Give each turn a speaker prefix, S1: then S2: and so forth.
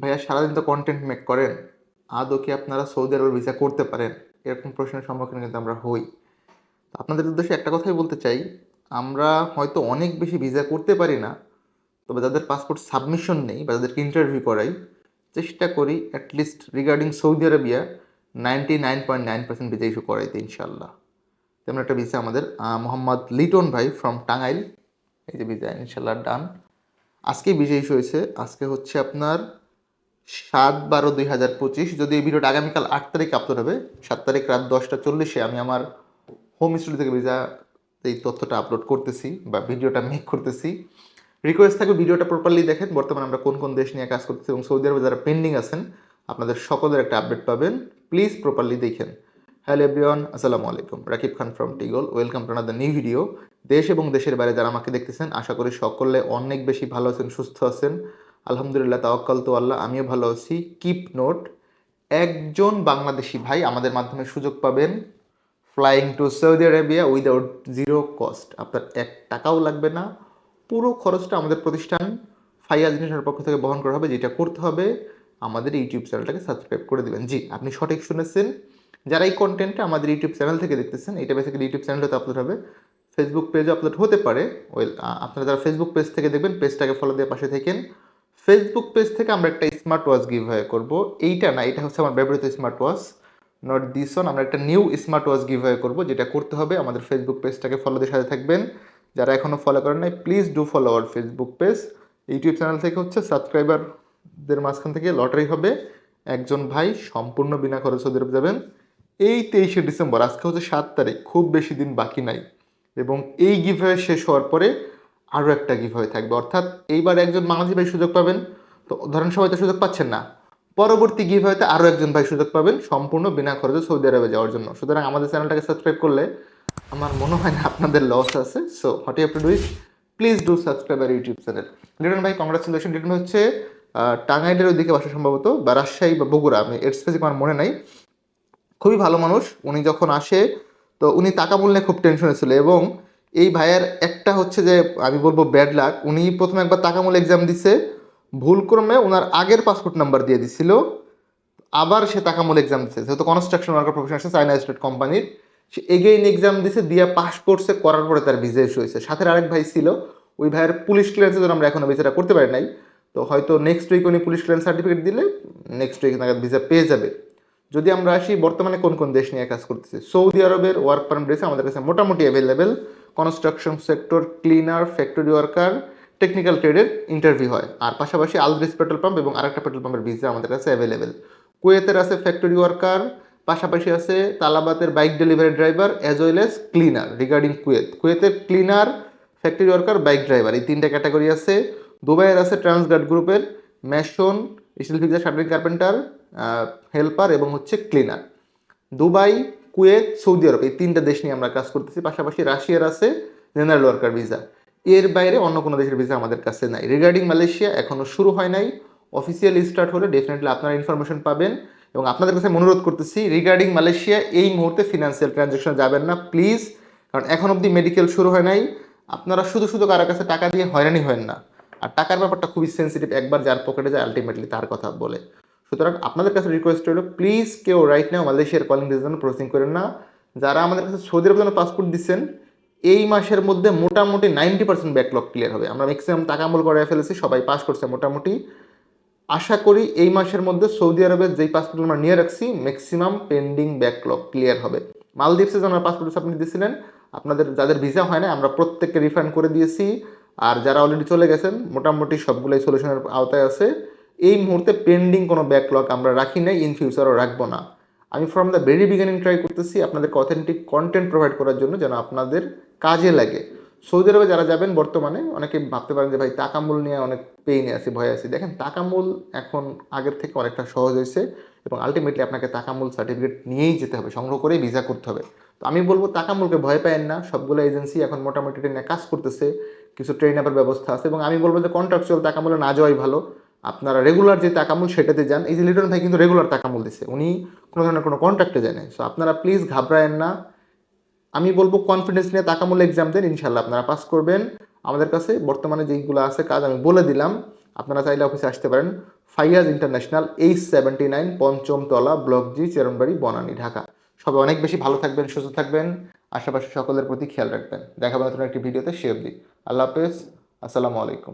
S1: ভাইয়া সারাদিন তো কন্টেন্ট মেক করেন, আদৌ কি আপনারা সৌদি আরবের ভিসা করতে পারেন? এরকম প্রশ্নের সম্মুখীন কিন্তু আমরা হই। তো আপনাদের উদ্দেশ্যে একটা কথাই বলতে চাই, আমরা হয়তো অনেক বেশি ভিসা করতে পারি না, তবে যাদের পাসপোর্ট সাবমিশন নেই বা যাদেরকে ইন্টারভিউ করাই, চেষ্টা করি at least regarding Saudi Arabia ninety nine point nine percent visa issue করাইতে ইনশাল্লাহ তেমন একটা ভিসা আমাদের মোহাম্মদ লিটন ভাই ফ্রম টাঙ্গাইল, এই যে ভিসা ইনশাল্লাহ ডান আজকে ভিসা ইস্যু হয়েছে, আজকে হচ্ছে আপনার সাত বারো দুই হাজার পঁচিশ। যদি এই ভিডিওটা আগামীকাল আট তারিখ আপলোড হবে, সাত তারিখ রাত দশটা চল্লিশে আমি আমার হোম স্টুডিও থেকে ভিসা এই তথ্যটা আপলোড করতেছি বা ভিডিওটা মেক করতেছি। রিকোয়েস্ট থাকবে ভিডিওটা প্রপারলি দেখেন, বর্তমানে আমরা কোন কোন দেশ নিয়ে কাজ করতেছি এবং সৌদি আরবে যারা পেন্ডিং আছেন, আপনাদের সকলের একটা আপডেট পাবেন। প্লিজ প্রপারলি দেখেন। হ্যালো এভরিওয়ান আসসালামু আলাইকুম। Rakib Khan from টিগল welcome to another new video দেশ এবং দেশের বাইরে যারা আমাকে দেখতেছেন, আশা করি সকলে অনেক বেশি ভালো আছেন, সুস্থ আছেন। আলহামদুলিল্লাহ, তাওয়াক্কাল তো আল্লাহ, আমিও ভালো আছি। কিপ নোট একজন বাংলাদেশি ভাই আমাদের মাধ্যমে সুযোগ পাবেন flying to Saudi Arabia without zero cost আপনার এক টাকাও লাগবে না, পুরো খরচটা আমাদের প্রতিষ্ঠান ফাইয়াজ ইন্টারন্যাশনাল পক্ষ থেকে বহন করা হবে, যেটা করতে হবে, আমাদের ইউটিউব চ্যানেলটাকে সাবস্ক্রাইব করে দেবেন। জি, আপনি সঠিক শুনেছেন। যারা এই কন্টেন্টটা আমাদের ইউটিউব চ্যানেল থেকে দেখতেছেন, এটা বেসিক্যালি ইউটিউব চ্যানেলটাতে আপলোড হবে ফেসবুক পেজও আপলোড হতে পারে। ওয়েল আপনারা যারা ফেসবুক পেজ থেকে দেখবেন পেজটাকে ফলো দিয়ে পাশে থাকেন। ফেসবুক পেজ থেকে আমরা একটা স্মার্ট ওয়াচ গিভ হয়ে করব। এইটা না, এটা হচ্ছে আমার ব্যবহৃত smart watch not this one আমরা একটা নিউ স্মার্ট ওয়াচ গিভ হয়ে করব, যেটা করতে হবে। আমাদের ফেসবুক পেজটাকে ফলো দিয়ে সাথে থাকবেন। যারা এখনও ফলো করেন নাই please do follow our Facebook page YouTube channel থেকে হচ্ছে সাবস্ক্রাইবারদের মাঝখান থেকে লটারি হবে। একজন ভাই সম্পূর্ণ বিনা খরচ আরব যাবেন। এই তেইশে ডিসেম্বর, আজকে হচ্ছে সাত তারিখ, খুব বেশি দিন বাকি নাই। এবং এই গিভ শেষ হওয়ার পরে আরও একটা গিভ হয়ে থাকবে। অর্থাৎ এইবার একজন বাংলাদেশি ভাই সুযোগ পাবেন। তো ধরেন সবাই তো সুযোগ পাচ্ছেন না। পরবর্তী গিভ হয়তো আরও একজন ভাই সুযোগ পাবেন সম্পূর্ণ বিনা খরচে সৌদি আরবে যাওয়ার জন্য। সুতরাং আমাদের চ্যানেলটাকে সাবস্ক্রাইব করলে আমার মনে হয় না আপনাদের লস আছে। So what you to do is please do subscribe R YouTube channel Liton ভাই কংগ্রাচুলেশন লিটন হচ্ছে আহ, ওই দিকে বাসা সম্ভবত বা রাজশাহী বা বগুড়া আমি এর স্পেসিফিক আমার মনে নাই। খুবই ভালো মানুষ। উনি যখন আসে তো উনি টাকা মূল্যে খুব টেনশনে ছিল এবং এই ভাইয়ের একটা হচ্ছে যে, আমি বলব ব্যাড লাক উনি প্রথমে একবার টাকা মূল্য এক্সাম দিছে, ভুলক্রমে ওনার আগের পাসপোর্ট নাম্বার দিয়ে দিছিল, আবার সে টাকা মূল্য এক্সাম দিচ্ছে যেহেতু কনস্ট্রাকশন ওয়ার্কার প্রফেশন আছে চাইনা স্টেট কোম্পানির সে এগেইন এক্সাম দিছে, দিয়ে পাস করছে, করার পরে তার ভিসা ইস্যু হয়েছে। সাথে আরেক ভাই ছিল, ওই ভাইয়ের পুলিশ ক্লিয়ারেন্সের জন্য আমরা এখনও ভিসাটা করতে পারি নাই। তো হয়তো নেক্সট উইক উনি পুলিশ ক্লিয়ারেন্স সার্টিফিকেট দিলে নেক্সট উইক নাগাদ ভিসা পেয়ে যাবে। যদি আমরা আসি, বর্তমানে কোন কোন দেশ নিয়ে কাজ করতেছি? সৌদি আরবের ওয়ার্ক পারমিট রয়েছে, আমাদের কাছে মোটামুটি available construction sector cleaner factory worker technical ট্রেডের interview হয়। আর পাশাপাশি আলদ্রিস পেট্রোল পাম্প এবং আরেকটা পেট্রোল পাম্পের ভিসা আমাদের কাছে অ্যাভেলেবেল কুয়েতের আছে ফ্যাক্টরি ওয়ার্কার পাশাপাশি আছে তালাবাতের bike delivery driver as well as cleaner regarding Kuwait. কুয়েতের cleaner factory worker bike driver এই তিনটা ক্যাটাগরি আছে। দুবাইয়ের আছে ট্রান্সগার্ড গ্রুপের mason steel fixer shuttering carpenter helper এবং হচ্ছে cleaner Dubai Kuwait, Saudi Arab, এই তিনটা দেশ নিয়ে আমরা কাজ করতেছি। পাশাপাশি রাশিয়ার আছে জেনারেল ওয়ার্কার ভিসা। এর বাইরে অন্য কোনো দেশের ভিসা আমাদের কাছে নাই। রিগার্ডিং মালয়েশিয়া এখনও শুরু হয় নাই। অফিসিয়াল স্টার্ট হলে ডেফিনেটলি আপনারা ইনফরমেশন পাবেন এবং আপনাদের কাছে অনুরোধ করতেছি রিগার্ডিং মালয়েশিয়া, এই মুহূর্তে ফিনান্সিয়াল ট্রানজ্যাকশন যাবেন না প্লিজ কারণ এখন অবধি মেডিকেল শুরু হয় নাই। আপনারা শুধু শুধু কারও কাছে টাকা দিয়ে হয়রানি হয় না। আর টাকার ব্যাপারটা খুবই সেন্সিটিভ একবার যার পকেটে যায় আলটিমেটলি তার কথা বলে। সুতরাং আপনাদের কাছে রিকোয়েস্ট হলো প্লিজ কেউ রাইট নাও মালয়েশিয়ার কলিং জন্য প্রসেসিং করেন না। যারা আমাদের কাছে সৌদি আরব জন্য পাসপোর্ট দিচ্ছেন, এই মাসের মধ্যে মোটামুটি নাইনটি পার্সেন্ট ব্যাকলগ ক্লিয়ার হবে। আমরা ম্যাক্সিমাম টাকা আমল করে ফেলেছি, সবাই পাস করছে মোটামুটি। আশা করি এই মাসের মধ্যে সৌদি আরবের যেই পাসপোর্ট আমরা নিয়ে রাখছি ম্যাক্সিমাম পেন্ডিং ব্যাকলগ ক্লিয়ার হবে। মালদ্বীপসে যে আমরা পাসপোর্ট সাবমিট দিয়েছিলেন, আপনাদের যাদের ভিসা হয় না আমরা প্রত্যেককে রিফান্ড করে দিয়েছি। আর যারা অলরেডি চলে গেছেন, মোটামুটি সবগুলোই সলিউশনের আওতায় আছে। এই মুহূর্তে পেন্ডিং কোনো ব্যাকলগ আমরা রাখি নাই ইন ফিউচারও রাখব না। আমি from the very beginning try করতেছি আপনাদেরকে অথেন্টিক কন্টেন্ট প্রোভাইড করার জন্য যেন আপনাদের কাজে লাগে। সৌদি আরবে যারা যাবেন বর্তমানে, অনেকে ভাবতে পারেন যে ভাই টাকামূল নিয়ে অনেক পেইনে আছি, ভয়ে আছি। দেখেন টাকামূল এখন আগের থেকে অনেকটা সহজ হয়েছে এবং আলটিমেটলি আপনাকে টাকামূল সার্টিফিকেট নিয়েই যেতে হবে, সংগ্রহ করেই ভিসা করতে হবে। তো আমি বলব টাকামূলকে ভয় পায়েন না, সবগুলো এজেন্সি এখন মোটামুটি ট্রেনে কাজ করতেছে, কিছু ট্রেন আপের ব্যবস্থা আছে এবং আমি বলব যে কন্ট্রাকচুয়াল টাকামূলে না যাওয়াই ভালো। আপনারা রেগুলার যে টাকামূল সেটাতে যান, এই যে লিটন ভাই কিন্তু রেগুলার টাকামূল দিচ্ছে উনি কোনো ধরনের কোনো কন্ট্রাক্টে যায় না সো আপনারা প্লিজ ঘাবড়ায়েন না। আমি বলব কনফিডেন্স নিয়ে তাকামূল্য এক্সাম দেন ইনশাল্লাহ আপনারা পাস করবেন। আমাদের কাছে বর্তমানে যেইগুলো আছে কাজ আমি বলে দিলাম। আপনারা চাইলে অফিসে আসতে পারেন। Faiyaz international H seventy nine পঞ্চম তলা, ব্লক জি, চেরনবাড়ি, বনানী, ঢাকা। সবাই অনেক বেশি ভালো থাকবেন, সুস্থ থাকবেন। আশেপাশে সকলের প্রতি খেয়াল রাখবেন। দেখাবেন নতুন একটি ভিডিওতে, সে অবধি। আল্লাহ হাফেজ। আসসালামু আলাইকুম।